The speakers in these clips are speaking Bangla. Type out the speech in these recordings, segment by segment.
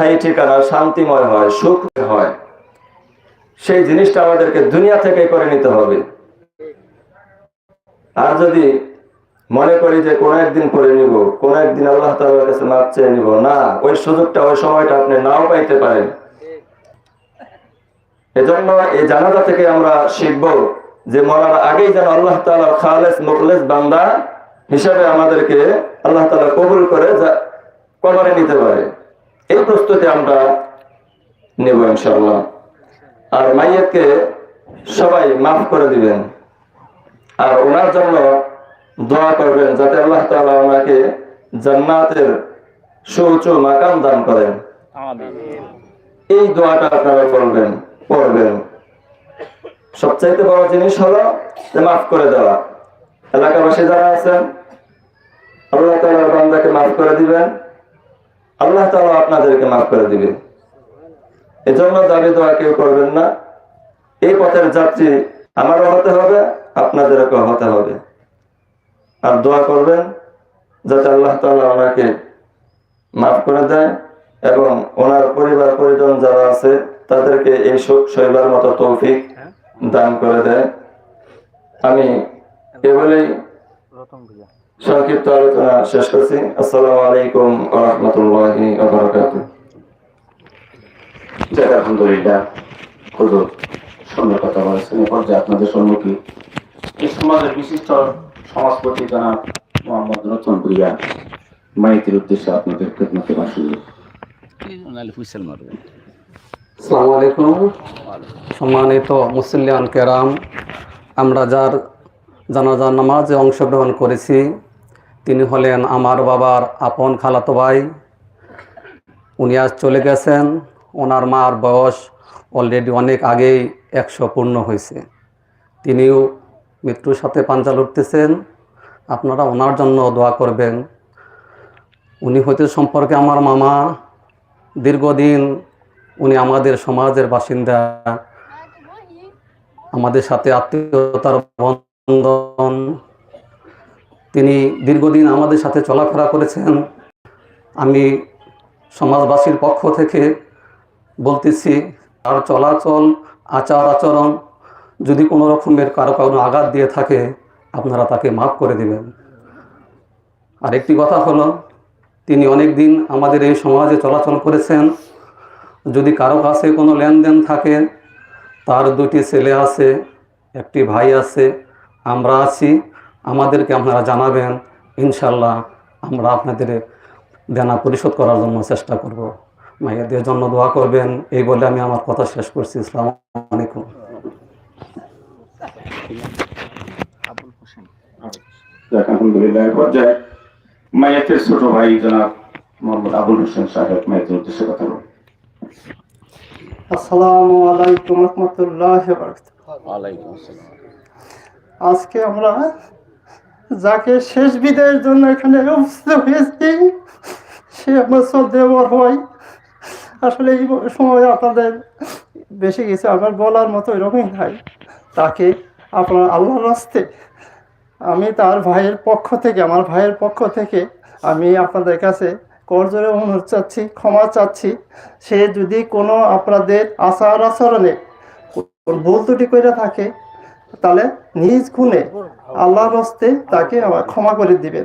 স্থায়ী ঠিকানা শান্তিময় হয় সুখ হয়। সেই জিনিসটা আমাদেরকে দুনিয়া থেকে করে নিতে হবে। আর যদি মনে করি যে কোন একদিন করে নিব, কোন একদিন আল্লাহ তাআলার কাছে মাপ চেয়ে নিব, না, ওই সুযোগটা, ওই সময়টা আপনি নাও পাইতে পারেন। এজন্য এই জানাজা থেকে আমরা শিখব যে মরার আগেই যেন আল্লাহ তাআলার খালেস, মুখলেস বান্দা হিসাবে আমাদেরকে আল্লাহ তালা কবুল করে কবরে নিতে পারে। এই প্রস্তুতি আমরা নেব ইনশাআল্লাহ। আর মাইয়াতকে সবাই মাফ করে দিবেন। আর ওনার জন্য দোয়া করবেন যাতে আল্লাহ তাআলা ওনাকে জান্নাতের সুউচ্চ মাকাম দান করেন। এই দোয়াটা আপনারা করবেন পড়বেন। সবচাইতে বড় জিনিস হলো যে মাফ করে দেওয়া। এলাকাবাসী যারা আছেন আল্লাহ তাআলার বান্দাকে মাফ করে দিবেন। আল্লাহ তালা আপনাদেরকে মাফ করে দিবেন এজন্য দাবি দোয়া কেউ করবেন না। এই পথের যাত্রী আমারও হতে হবে, আপনাদেরকেও হতে হবে। আর দোয়া করবেন যাতে আল্লাহ তাআলা ওনাকে মাফ করে দেয় এবং ওনার পরিবার, পরিজন যারা আছে, তাদেরকে এই সুখ সইবার মতো তৌফিক দান করে দেয়। আমি এ বলেই সংক্ষিপ্ত আলোচনা শেষ করছি। আসসালামু আলাইকুম রাহমাতুল্লাহি আলহামদুলিল্লাহ সুন্দর কথা বলেছেন। এ পর্যায়ে আপনাদের সমাজের বিশিষ্ট মোহাম্মদ রতন মাইতির উদ্দেশ্যে আপনাদের খেদমতে বাসী আসসালামু আলাইকুম। সম্মানিত মুসলিয়ান কেরাম, আমরা যার জানাজার নামাজে অংশগ্রহণ করেছি তিনি হলেন আমার বাবার আপন খালাতো ভাই। উনি আজ চলে গেছেন। ওনার মার বয়স অলরেডি অনেক আগেই একশো পূর্ণ হয়েছে। তিনিও মৃত্যুর সাথে পাঞ্জা লড়তেছেন। আপনারা ওনার জন্য দোয়া করবেন। উনি হয়তো সম্পর্কে আমার মামা দীর্ঘদিন উনি আমাদের সমাজের বাসিন্দা। আমাদের সাথে আত্মীয়তার বন্ধন। তিনি দীর্ঘদিন আমাদের সাথে চলাফেরা করেছেন। আমি সমাজবাসীর পক্ষ থেকে বলতেছি, তার চলাচল, আচার আচরণ যদি কোনো রকমের কারও কারও আঘাত দিয়ে থাকে, আপনারা তাকে মাফ করে দেবেন। আর একটি কথা হলো, তিনি অনেক দিন আমাদের এই সমাজে চলাচল করেছেন। যদি কারও কাছে কোনো লেনদেন থাকে, তার দুটি ছেলে আছে, একটি ভাই আছে, আমরা আছি। আমাদেরকে আপনারা জানাবেন। ইনশাল্লাহ আমরা আপনাদের দেনা পরিশোধ করার জন্য চেষ্টা করব। মাইয়াদের জন্য দোয়া করবেন এই বলে আমি আমার কথা শেষ করছি। ইসলাম আলাইকুম। আলহামদুলিল্লাহ পর্যায়ে ছোট ভাই জনাব মোহাম্মদ আবুল হোসেন সাহেব মাইয়াতের উদ্দেশ্যে কথা বলবেন আসসালামু আলাইকুম রহমতুল্লাহ আজকে আমরা যাকে শেষ বিদায়ের জন্য এখানে উপস্থিত হয়েছি, সে আমার শ্রদ্ধেয় বড় হয়। আসলে এই সময় আপনাদের বেশি কিছু আমার বলার মতো এরকমই নাই। তাকে আপনার আল্লাহর রাস্তে আমি তার ভাইয়ের পক্ষ থেকে, আমার ভাইয়ের পক্ষ থেকে আমি আপনাদের কাছে করজোরে অনুরোধ চাচ্ছি, ক্ষমা চাচ্ছি। সে যদি কোনো আপনাদের আচার আচরণে ভুল ত্রুটি করে থাকে, তাহলে নিজ গুণে আল্লাহর হস্তে তাকে ক্ষমা করে দিবেন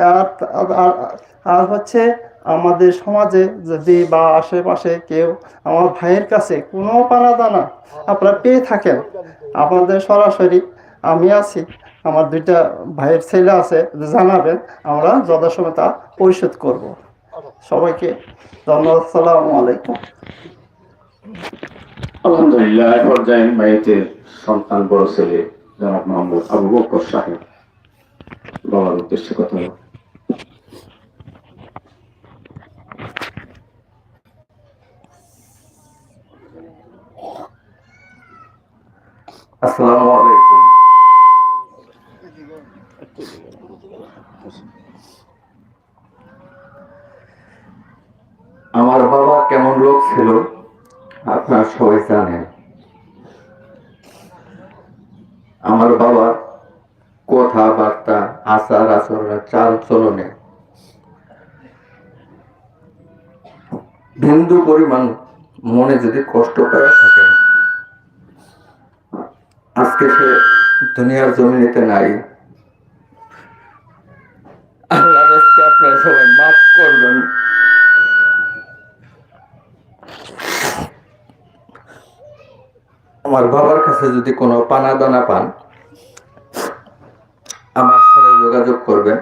আর, আর- হচ্ছে আমাদের সমাজে যদি বা আশেপাশে কেউ আমার ভাইয়ের কাছে কোনো পানা দানা আপনারা পেয়ে থাকেন, আপনাদের সরাসরি আমি আছি, আমার দুইটা ভাইয়ের ছেলে আছে জানাবেন, আমরা যথাসময় তা পরিশোধ করব। সবাইকে ধন্যবাদ সালামু আলাইকুম। আলহামদুলিল্লাহ সন্তান, বড় ছেলে। জনাব মোহাম্মদ আবু বকর সাহেব। বাবার উদ্দেশ্যে কথা আলাইকুম। আমার বাবা কেমন লোক ছিল আপনারা সবাই জানেন। আমার বাবা কথাবার্তা, আচার আচরণে চাল চলনে। বিন্দু পরিমাণ মনে যদি কষ্ট করে থাকেন, আজকে সে দুনিয়ার জমিনেতে নাই আমার বাবার কাছে যদি কোনো পানা দানা পান, আমার সাথে যোগাযোগ করবেন,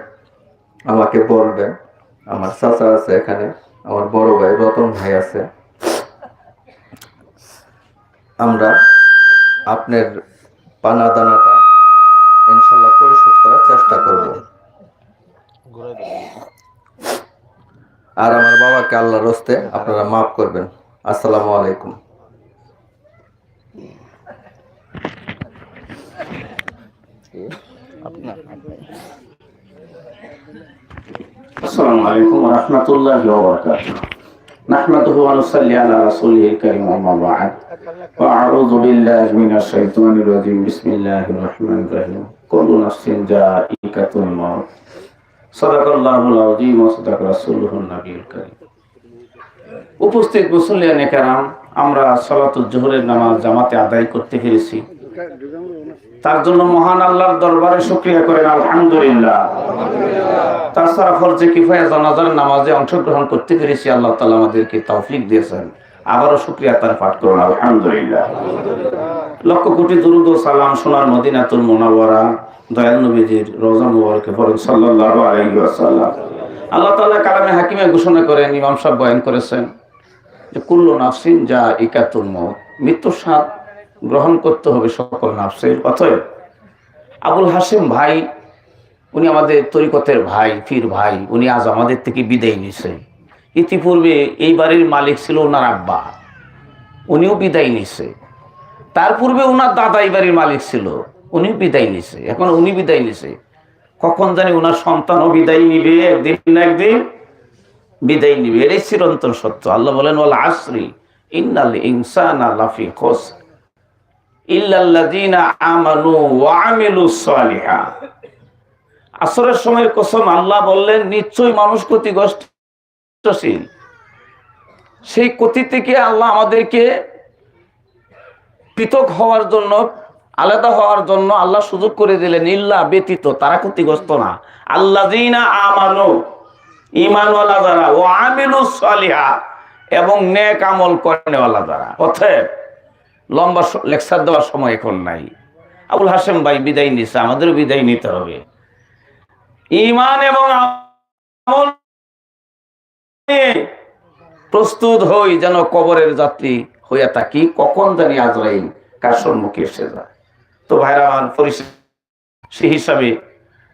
আমাকে বলবেন। আমার চাচা আছে এখানে, আমার বড় ভাই, রতন ভাই আছে। আমরা আপনার পানা দানাটা ইনশাল্লাহ পরিশোধ করার চেষ্টা করব। আর আমার বাবাকে আল্লাহ রস্তে আপনারা মাফ করবেন। আসসালামু আলাইকুম। السلام عليكم ورحمة الله وبركاته نحمده ونصلي على رسوله الكريم أما بعد وأعوذ بالله من الشيطان الرجيم بسم الله الرحمن الرحيم كل نفس ذائقة الموت صدق الله العظيم وصدق رسوله النبي الكريم উপস্থিত মুসল্লিয়ান কেরাম আমরা সালাতুল জোহরের নামাজ জামাতে আদায় করতে পেরেছি তার জন্য মহান আল্লাহর দরবারে শুকরিয়া করেন, আলহামদুলিল্লাহ। তাছাড়া ফরজে কিফায়া জানাজার নামাজে অংশগ্রহণ করতে পেরেছি, আল্লাহ তালা আমাদেরকে তৌফিক দিয়েছেন। আবারও শুক্রিয়া তার পাঠ করুন, আলহামদুলিল্লাহ। লক্ষ কোটি দুরুদ সালাম সোনার মদিনাতুল মোনাওয়ারা, দয়াল নবীজির রোজা মুবারকে পড়েন, সাল্লাল্লাহু আলাইহি ওয়াসাল্লাম। আল্লাহ তাআলা কালামে হাকিমে ঘোষণা করেন, ইমাম সাহেব বয়ান করেছেন যে, কুল্লু নাফসিন যা ইকাতুল মউত, মৃত্যুর স্বাদ গ্রহণ করতে হবে সকল নাফসের। অতএব আবুল হাসিম ভাই, উনি আমাদের তরিকতের ভাই ফির ভাই, উনি আজ আমাদের থেকে বিদায় নিছে ইতিপূর্বে এই বাড়ির মালিক ছিল ওনার আব্বা। উনিও বিদায় নিছে তার পূর্বে ওনার দাদা এই বাড়ির মালিক ছিল, উনিও বিদায় নিছে এখন উনি বিদায় নিছে কখন জানি ওনার সন্তানও বিদায় নিবে একদিন না একদিন, বিদায় নিবে। এটাই চিরন্তন সত্য। আল্লাহ বলেন, ওয়াল আসরি ইন্নাল ইনসানা লাফি খুসর। আসরের সময়ের কসম আল্লাহ বললেন, নিশ্চয়ই মানুষ ক্ষতিগ্রস্তশীল। সেই ক্ষতি থেকে আল্লাহ আমাদেরকে পৃথক হওয়ার জন্য, আলাদা হওয়ার জন্য আল্লাহ সুযোগ করে দিলেন, ইল্লা ব্যতীত, তারা ক্ষতিগ্রস্ত না। আল্লাহ আমানো ইমানওয়ালা যারা ও আমিলু এবং নেক আমল করেনেওয়ালা যারা। অতএব লম্বা লেকচার দেওয়ার সময় এখন নাই। আবুল হাসেম ভাই বিদায় নিছে, আমাদেরও বিদায় নিতে হবে। ইমান এবং আমল প্রস্তুত হই যেন কবরের যাত্রী হইয়া থাকি, কখন জানি আজরাইল কার সম্মুখে এসে যায়। তো ভাইরা, আমার পরিষদ সে হিসাবে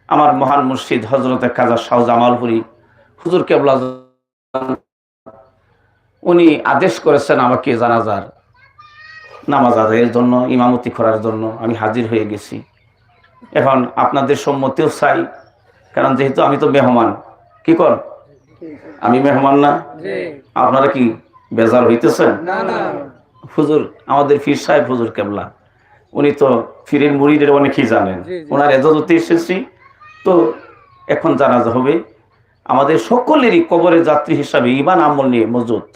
আমার মহান মুর্শিদ হজরত কাজা শাহ জামালপুরি, হুজুর কেবলা উনি আদেশ করেছেন আমাকে জানাজার। নামাজ আদায়ের জন্য ইমামতি করার জন্য আমি হাজির হয়ে গেছি। এখন আপনাদের সম্মতিও চাই কারণ যেহেতু আমি তো মেহমান কি কর? আমি মেহমান না? আপনারা কি বেজার হইতেছেন? হুজুর আমাদের ফির সাহেব হুজুর কেবলা। উনি তো ফিরের মুড়িদের অনেকেই জানেন। ওনার এজাজতে এসেছি। তো এখন জানাজা হবে। আমাদের সকলেরই কবরের যাত্রী হিসাবে ইমান আমল নিয়ে মজুদ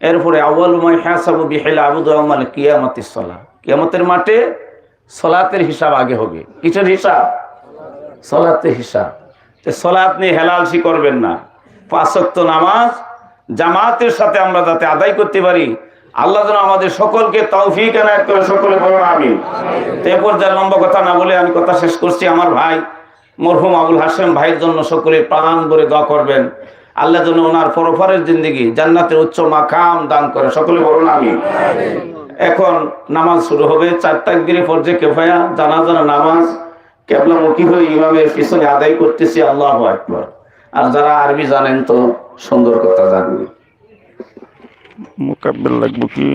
এরপরে আউ্বালুমাই হ্যাসাবু বিহেলা আবুদ আমাল কিয়ামতের সলা কিয়ামতের মাঠে সলাতের হিসাব আগে হবে। কিসের হিসাব? সলাতের হিসাব। সলাত নিয়ে হেলালসি করবেন না। পাঁচক্ত নামাজ জামাতের সাথে আমরা যাতে আদায় করতে পারি, আল্লাহ যেন আমাদের সকলকে তৌফিক এনায়ত করে, সকলে বলুন আমি তো এ পর্যায়ে লম্বা কথা না বলে আমি কথা শেষ করছি। আমার ভাই মরহুম আবুল হাসেম ভাইয়ের জন্য সকলে প্রাণ করে দোয়া করবেন। আল্লাহ যেন ওনার পরফরের জিন্দগি জান্নাতের উচ্চ মাকাম দান করে। সকলে বলুন আমি। এখন নামাজ শুরু হবে, চার তাকবিরে পর্যায়ে কেফায়া জানা নামাজ। কেবলামুখী হয়ে ইমামের পিছনে আদায় করতেছি, আল্লাহ একবার আর যারা আরবি জানেন তো, সুন্দর কথা জানবে। মোকাব্বেল লাগবো কি?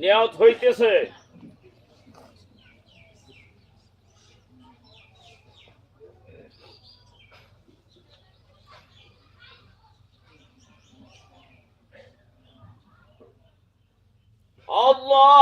নিয়াত হইতেছে। Allah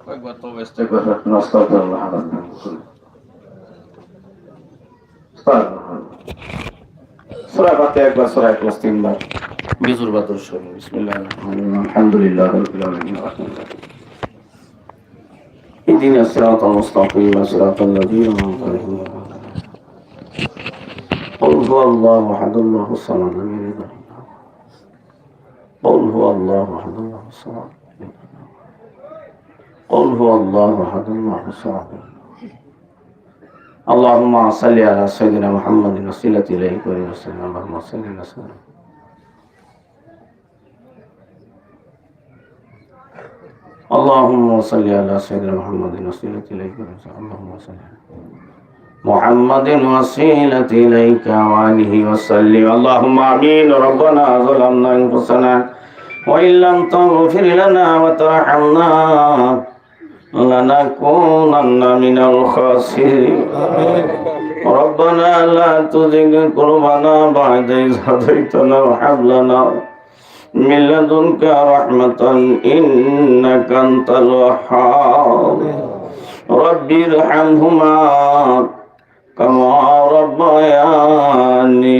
কয়েকবার তো ব্যস্ত একবার নাস্তাগফিরুল্লাহ সূরা ফাতিহা একবার সূরা ইখলাস তিনবার বিজুর বাদর শরীফ বিসমিল্লাহির রহমানির রহিম আলহামদুলিল্লাহ রাব্বিল আলামিন اهدنا الصراط المستقيم صراط الذين أنعمت عليهم غير المغضوب قل هو الله أحد الله الصمد لم يلد ولم يولد قل هو الله أحد الله الصمد قل هو الله أحد الله الصمد اللهم صل على سيدنا محمد وسيلة إليك وسلم. اللهم صل على سيدنا اللهم صل على سيدنا محمد وسيلة إليك اللهم صل محمد وسيلة إليك وآله وسلم. اللهم آمين. ربنا ظلمنا أنفسنا وإن لم تغفر لنا وترحمنا لنكونن من الخاسرين. ربنا لا تزغ قلوبنا بعد إذ هديتنا وهب لنا من لدنك رحمة إنك أنت الوهاب. ربي ارحمهما كما ربياني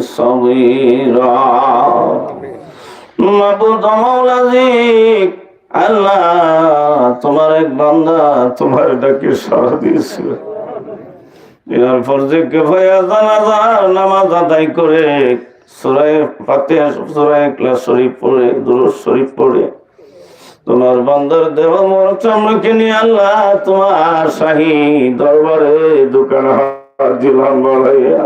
صغيرا. مبود مولى ذيك আল্লাহ, তোমার এক বান্দা তোমার ডাকে সাড়া দিয়েছিল। এর ফরজে কেফায়া জানাজার নামাজ আদায় করে সূরায়ে ফাতিহা, সূরায়ে ইখলাস শরীফ পড়ে, দুরূদ শরীফ পড়ে, তোমার বান্দার দেহ মোর চমকে নিয়ে আল্লাহ তোমার শাহী দরবারে দোকান দিলাম বাড়াইয়া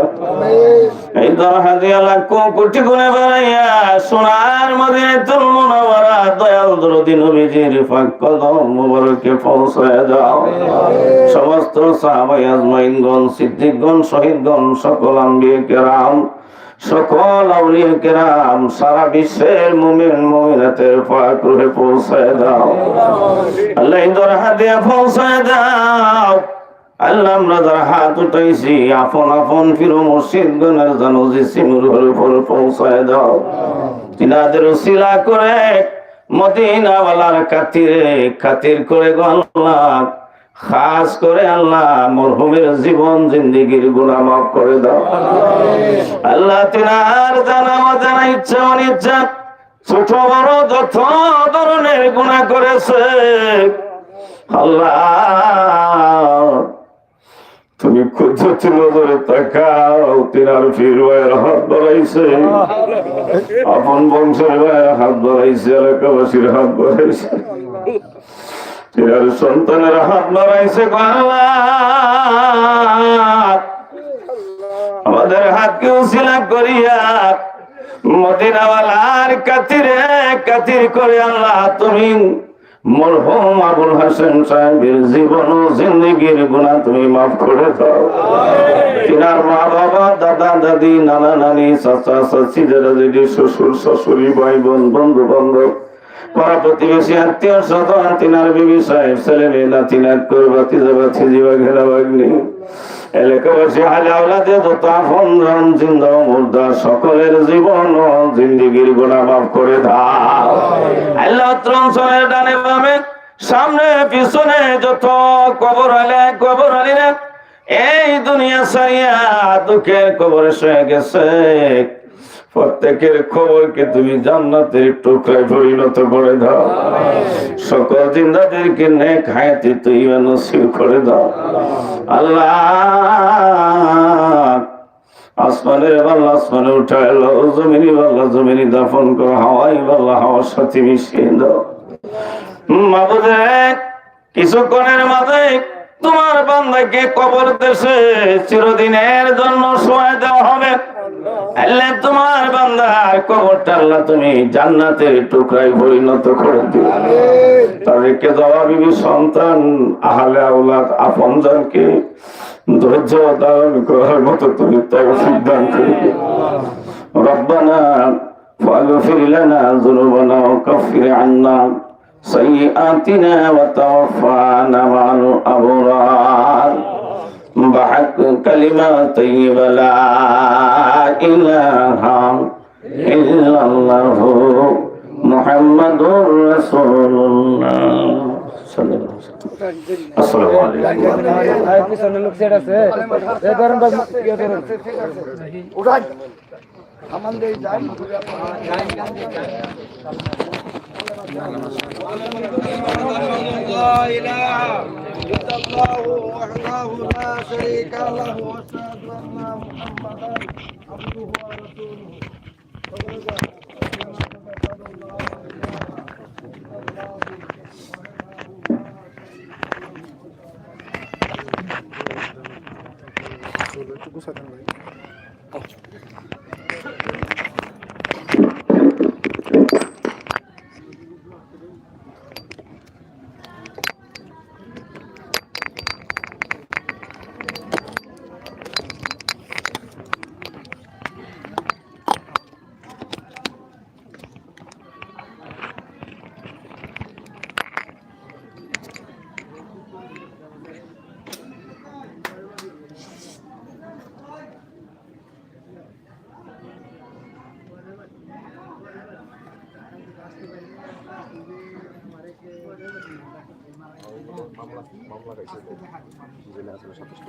এই দরহা দিয়া লাখ কোটি গুণে বাড়াইয়া সোনার মদিনাতুল মুনাওয়ারা দয়াল দরদি নবীজির পাক কদম মুবারকে পৌঁছায় দাও সমস্ত সাহাবাই আজমাইনগণ সিদ্দিকগণ শহীদগণ সকল আম্বিয়ে কেরাম সকল আউলিয়া কেরাম সারা বিশ্বের মুমিন মুমিনাতের পাক রুহে পৌঁছায় দাও আল্লাহ ইন্দর হাতে পৌঁছায় দাও। আল্লাহ আমরা হাত উঠাইছি, আপন আপন ফিরো মসজিদ গণের জানো যে সিমুর উপর পৌঁছায় দাও। তিনাদের শিলা করে মদিনাওয়ালার খাতিরে, খাতির করে গো আল্লাহ। খাস করে আল্লাহ মরহুমের জীবন, জিন্দিগির গুণা মাফ করে দাও। আল্লাহ তিনার জানা অজানা ইচ্ছা, অনিচ্ছা, ছোট বড় যত ধরনের গুণা করেছে। আল্লাহ তুমি কুদরতি নজরে তাকাও তিনার ফির ভাইয়ের হাত বাড়াইছে। আপন বংশের ভাইয়ের হাত বাড়াইছে এলাকাবাসীর হাত বাড়াইছে। তিনার সন্তানের হাত বাড়াইছে আমাদের হাতকে উশিলা করিয়া মদিনাওয়ালার কাতিরে কাতির করে আল্লাহ তুমি মরহুম আবুল হাসান সাহেবের জীবন ও জিন্দগির গুণা তুমি মাফ করে দাও। তিনার মা বাবা দাদা দাদি নানা নানি চাচা চাচি দাদা দিদি শ্বশুর শাশুড়ি ভাই বোন বন্ধু বান্ধব পাড়া প্রতিবেশী আত্মীয় স্বজন তিনার বিবি সাহেব ছেলে মেয়ে নাতি নাত করবা তিজা বাতি জীবা ঘেরা বাগনি এলাকাবাসী হালে আওলাদে আপন জন জিন্দা মুর্দা সকলের জীবন ও জিন্দিগির মাফ করে দাও। আল্লাহ অঞ্চলের ডানে বামে সামনে পিছনে যত কবর আলে কবর আলিরা এই দুনিয়া সারিয়া দুঃখের কবরে শুয়ে গেছে। প্রত্যেকের খবরকে তুমি জান্নাতের টুকরায় পরিণত করে দাও। সকল জিন্দাদেরকে নেক হায়াতে তুই নসিব করে দাও। আল্লাহ আসমানের বাল্লা আসমানে উঠা এলো জমিনি বাল্লা জমিনি দাফন করো হাওয়াই বাল্লা হাওয়ার সাথে মিশিয়ে দাও। মাবুদে কিছুক্ষণের মাঝে তোমার বান্দাকে কবর দেশে চিরদিনের জন্য সময় দেওয়া হবে। আল্লাহ তোমার বান্দার কবরটা আল্লাহ তুমি জান্নাতের টুকরায় পরিণত করে দিও তাদেরকে জবাবিবি সন্তান আহলে আউলাদ আপনজনকে ধৈর্য ধারণ করার মতো তুমি তৌফিক দান করে দিও ربنا فاغفر لنا ذنوبنا وكفر عنا سيئاتنا وتوفانا مع الأبرار بحق كلمة طيبة لا إله إلا الله محمد رسول الله صلى الله আমাদের যাই الله وحده لا شريك له واشهد ان محمدا عبده ورسوله একটু গুছা দেন ভাই সব